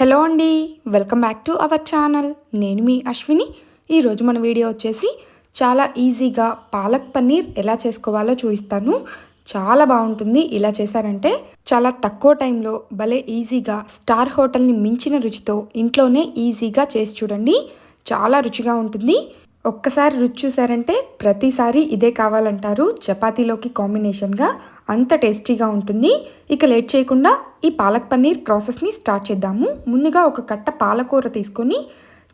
Hello అండి welcome back to our channel. నేను మీ అశ్విని. ఈరోజు మన వీడియో వచ్చేసి చాలా ఈజీగా పాలక్ పన్నీర్ ఎలా చేసుకోవాలో చూపిస్తాను. చాలా బాగుంటుంది ఇలా చేశారంటే. చాలా తక్కువ టైంలో భలే ఈజీగా స్టార్ హోటల్ని మించిన రుచితో ఇంట్లోనే ఈజీగా చేసి చూడండి. చాలా రుచిగా ఉంటుంది. ఒక్కసారి రుచి చూసారంటే ప్రతిసారి ఇదే కావాలంటారు చపాతీలోకి కాంబినేషన్గా అంత టేస్టీగా ఉంటుంది. ఇక లేట్ చేయకుండా ఈ పాలక్ పన్నీర్ ప్రాసెస్ని స్టార్ట్ చేద్దాము. ముందుగా ఒక కట్ట పాలకూర తీసుకొని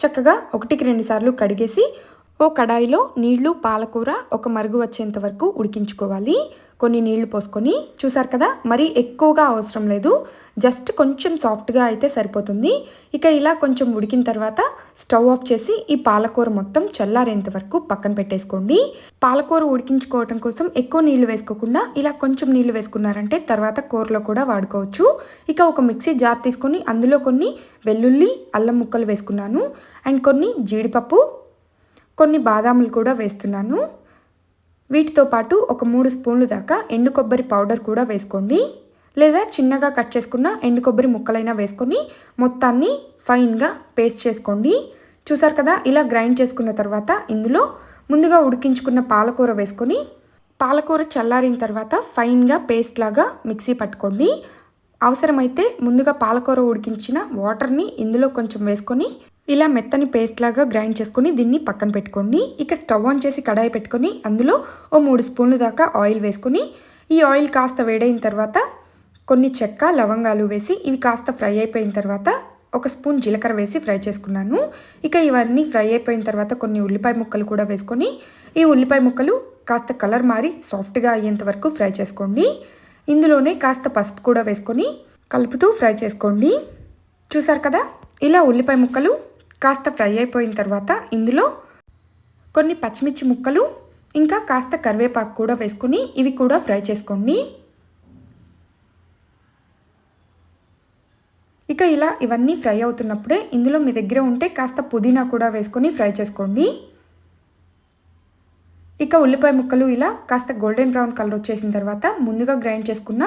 చక్కగా ఒకటికి రెండు సార్లు కడిగేసి ఓ కడాయిలో నీళ్ళు పాలకూర ఒక మరుగు వచ్చేంత వరకు ఉడికించుకోవాలి. కొన్ని నీళ్ళు పోసుకొని చూసారు కదా మరీ ఎక్కువగా అవసరం లేదు. జస్ట్ కొంచెం సాఫ్ట్గా అయితే సరిపోతుంది. ఇక ఇలా కొంచెం ఉడికిన తర్వాత స్టవ్ ఆఫ్ చేసి ఈ పాలకూర మొత్తం చల్లారేంత వరకు పక్కన పెట్టేసుకోండి. పాలకూర ఉడికించుకోవటం కోసం ఎక్కువ నీళ్ళు వేసుకోకుండా ఇలా కొంచెం నీళ్ళు వేసుకున్నారంటే తర్వాత కూరలో కూడా వాడుకోవచ్చు. ఇక ఒక మిక్సీ జార్ తీసుకొని అందులో కొన్ని వెల్లుల్లి అల్లం ముక్కలు వేసుకున్నాను. అండ్ కొన్ని జీడిపప్పు కొన్ని బాదాములు కూడా వేస్తున్నాను. వీటితో పాటు ఒక మూడు స్పూన్లు దాకా ఎండు కొబ్బరి పౌడర్ కూడా వేసుకోండి. లేదా చిన్నగా కట్ చేసుకున్న ఎండు కొబ్బరి ముక్కలైనా వేసుకొని మొత్తాన్ని ఫైన్గా పేస్ట్ చేసుకోండి. చూసారు కదా ఇలా గ్రైండ్ చేసుకున్న తర్వాత ఇందులో ముందుగా ఉడికించుకున్న పాలకూర వేసుకొని పాలకూర చల్లారిన తర్వాత ఫైన్గా పేస్ట్ లాగా మిక్సీ పట్టుకోండి. అవసరమైతే ముందుగా పాలకూర ఉడికించిన వాటర్ని ఇందులో కొంచెం వేసుకొని ఇలా మెత్తని పేస్ట్ లాగా గ్రైండ్ చేసుకుని దీన్ని పక్కన పెట్టుకోండి. ఇక స్టవ్ ఆన్ చేసి కడాయి పెట్టుకొని అందులో ఓ మూడు స్పూన్లు దాకా ఆయిల్ వేసుకొని ఈ ఆయిల్ కాస్త వేడైన తర్వాత కొన్ని చెక్క లవంగాలు వేసి ఇవి కాస్త ఫ్రై అయిపోయిన తర్వాత ఒక స్పూన్ జీలకర్ర వేసి ఫ్రై చేసుకున్నాను. ఇక ఇవన్నీ ఫ్రై అయిపోయిన తర్వాత కొన్ని ఉల్లిపాయ ముక్కలు కూడా వేసుకొని ఈ ఉల్లిపాయ ముక్కలు కాస్త కలర్ మారి సాఫ్ట్గా అయ్యేంత వరకు ఫ్రై చేసుకోండి. ఇందులోనే కాస్త పసుపు కూడా వేసుకొని కలుపుతూ ఫ్రై చేసుకోండి. చూసారు కదా? ఇలా ఉల్లిపాయ ముక్కలు కాస్త ఫ్రై అయిపోయిన తర్వాత ఇందులో కొన్ని పచ్చిమిర్చి ముక్కలు ఇంకా కాస్త కరివేపాకు కూడా వేసుకొని ఇవి కూడా ఫ్రై చేసుకోండి. ఇక ఇలా ఇవన్నీ ఫ్రై అవుతున్నప్పుడే ఇందులో మీ దగ్గర ఉంటే కాస్త పుదీనా కూడా వేసుకొని ఫ్రై చేసుకోండి. ఇక ఉల్లిపాయ ముక్కలు ఇలా కాస్త గోల్డెన్ బ్రౌన్ కలర్ వచ్చేసిన తర్వాత ముందుగా గ్రైండ్ చేసుకున్న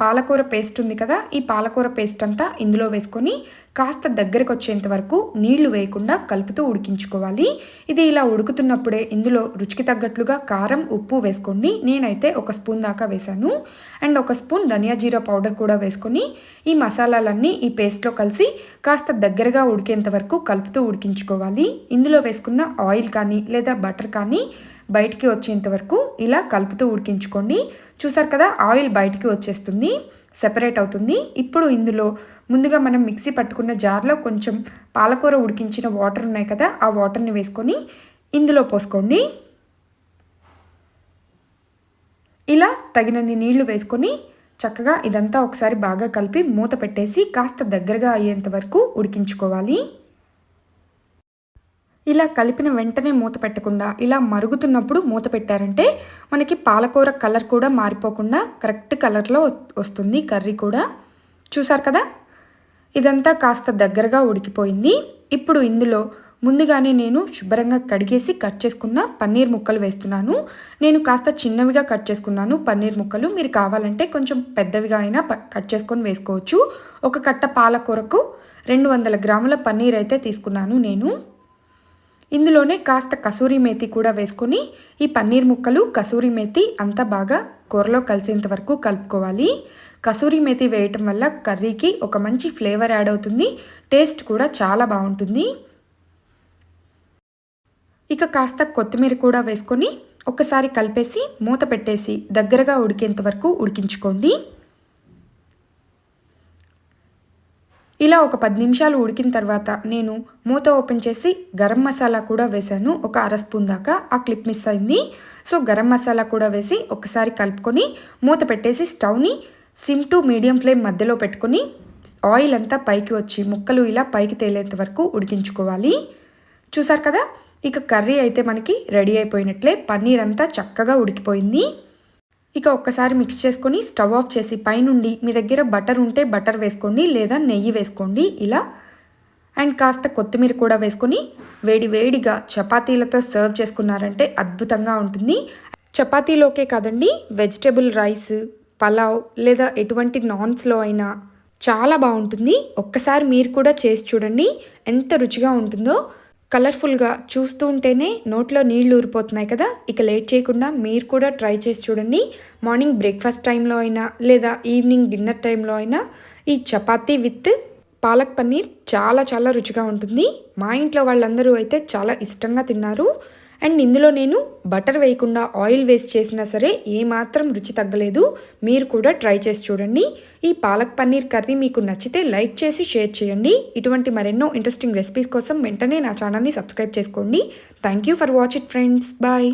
పాలకూర పేస్ట్ ఉంది కదా ఈ పాలకూర పేస్ట్ అంతా ఇందులో వేసుకొని కాస్త దగ్గరకు వచ్చేంత వరకు నీళ్ళు వేయకుండా కలుపుతూ ఉడికించుకోవాలి. ఇది ఇలా ఉడుకుతున్నప్పుడే ఇందులో రుచికి తగ్గట్లుగా కారం ఉప్పు వేసుకోండి. నేనైతే ఒక స్పూన్ దాకా వేశాను. అండ్ ఒక స్పూన్ ధనియా జీరా పౌడర్ కూడా వేసుకొని ఈ మసాలాలన్నీ ఈ పేస్ట్లో కలిసి కాస్త దగ్గరగా ఉడికేంత వరకు కలుపుతూ ఉడికించుకోవాలి. ఇందులో వేసుకున్న ఆయిల్ కానీ లేదా బటర్ కానీ బయటికి వచ్చేంత వరకు ఇలా కలుపుతూ ఉడికించుకోండి. చూసారు కదా ఆయిల్ బయటికి వచ్చేస్తుంది సెపరేట్ అవుతుంది. ఇప్పుడు ఇందులో ముందుగా మనం మిక్సీ పట్టుకున్న జార్లో కొంచెం పాలకూర ఉడికించిన వాటర్ ఉన్నాయి కదా ఆ వాటర్ని వేసుకొని ఇందులో పోసుకోండి. ఇలా తగినన్ని నీళ్ళు వేసుకొని చక్కగా ఇదంతా ఒకసారి బాగా కలిపి మూత పెట్టేసి కాస్త దగ్గరగా అయ్యేంత వరకు ఉడికించుకోవాలి. ఇలా కలిపిన వెంటనే మూత పెట్టకుండా ఇలా మరుగుతున్నప్పుడు మూత పెట్టారంటే మనకి పాలకూర కలర్ కూడా మారిపోకుండా కరెక్ట్ కలర్లో వస్తుంది కర్రీ కూడా. చూసారు కదా? ఇదంతా కాస్త దగ్గరగా ఉడికిపోయింది. ఇప్పుడు ఇందులో ముందుగానే నేను శుభ్రంగా కడిగేసి కట్ చేసుకున్న పన్నీర్ ముక్కలు వేస్తున్నాను. నేను కాస్త చిన్నవిగా కట్ చేసుకున్నాను పన్నీర్ ముక్కలు. మీరు కావాలంటే కొంచెం పెద్దవిగా అయినా కట్ చేసుకొని వేసుకోవచ్చు. ఒక కట్ట పాలకూరకు రెండు వందల గ్రాముల పన్నీర్ అయితే తీసుకున్నాను నేను. ఇందులోనే కాస్త కసూరి మేతి కూడా వేసుకొని ఈ పన్నీర్ ముక్కలు కసూరి మేతి అంతా బాగా కూరలో కలిసేంత వరకు కలుపుకోవాలి. కసూరి మేతి వేయటం వల్ల కర్రీకి ఒక మంచి ఫ్లేవర్ యాడ్ అవుతుంది. టేస్ట్ కూడా చాలా బాగుంటుంది. ఇక కాస్త కొత్తిమీర కూడా వేసుకొని ఒకసారి కలిపేసి మూత పెట్టేసి దగ్గరగా ఉడికేంత వరకు ఉడికించుకోండి. ఇలా ఒక పది నిమిషాలు ఉడికిన తర్వాత నేను మూత ఓపెన్ చేసి గరం మసాలా కూడా వేశాను. ఒక అర స్పూన్ దాకా. ఆ క్లిప్ మిస్ అయింది. సో గరం మసాలా కూడా వేసి ఒకసారి కలుపుకొని మూత పెట్టేసి స్టవ్ని సిమ్ టు మీడియం ఫ్లేమ్ మధ్యలో పెట్టుకొని ఆయిల్ అంతా పైకి వచ్చి ముక్కలు ఇలా పైకి తేలేంత వరకు ఉడికించుకోవాలి. చూసారు కదా? ఇక కర్రీ అయితే మనకి రెడీ అయిపోయినట్లే. పన్నీర్ అంతా చక్కగా ఉడికిపోయింది. ఇక ఒక్కసారి మిక్స్ చేసుకొని స్టవ్ ఆఫ్ చేసి పైనుండి మీ దగ్గర బటర్ ఉంటే బటర్ వేసుకోండి లేదా నెయ్యి వేసుకోండి ఇలా. అండ్ కాస్త కొత్తిమీర కూడా వేసుకొని వేడి వేడిగా చపాతీలతో సర్వ్ చేసుకున్నారంటే అద్భుతంగా ఉంటుంది. చపాతీలోకే కాదండి వెజిటేబుల్ రైస్ పలావ్ లేదా ఎటువంటి నాన్స్లో అయినా చాలా బాగుంటుంది. ఒక్కసారి మీరు కూడా చేసి చూడండి ఎంత రుచిగా ఉంటుందో. కలర్ఫుల్గా చూస్తూ ఉంటేనే నోట్లో నీళ్ళు ఊరిపోతున్నాయి కదా? ఇక లేట్ చేయకుండా మీరు కూడా ట్రై చేసి చూడండి. మార్నింగ్ బ్రేక్ఫాస్ట్ టైంలో అయినా లేదా ఈవినింగ్ డిన్నర్ టైంలో అయినా ఈ చపాతీ విత్ పాలక్ పన్నీర్ చాలా చాలా రుచిగా ఉంటుంది. మా ఇంట్లో వాళ్ళందరూ అయితే చాలా ఇష్టంగా తిన్నారు. అండ్ ఇందులో నేను బటర్ వేయకుండా ఆయిల్ వేస్ట్ చేసినా సరే ఏమాత్రం రుచి తగ్గలేదు. మీరు కూడా ట్రై చేసి చూడండి. ఈ పాలక్ పన్నీర్ కర్రీ మీకు నచ్చితే లైక్ చేసి షేర్ చేయండి. ఇటువంటి మరెన్నో ఇంట్రెస్టింగ్ రెసిపీస్ కోసం వెంటనే నా ఛానల్ని సబ్స్క్రైబ్ చేసుకోండి. Thank you for watch it friends. Bye.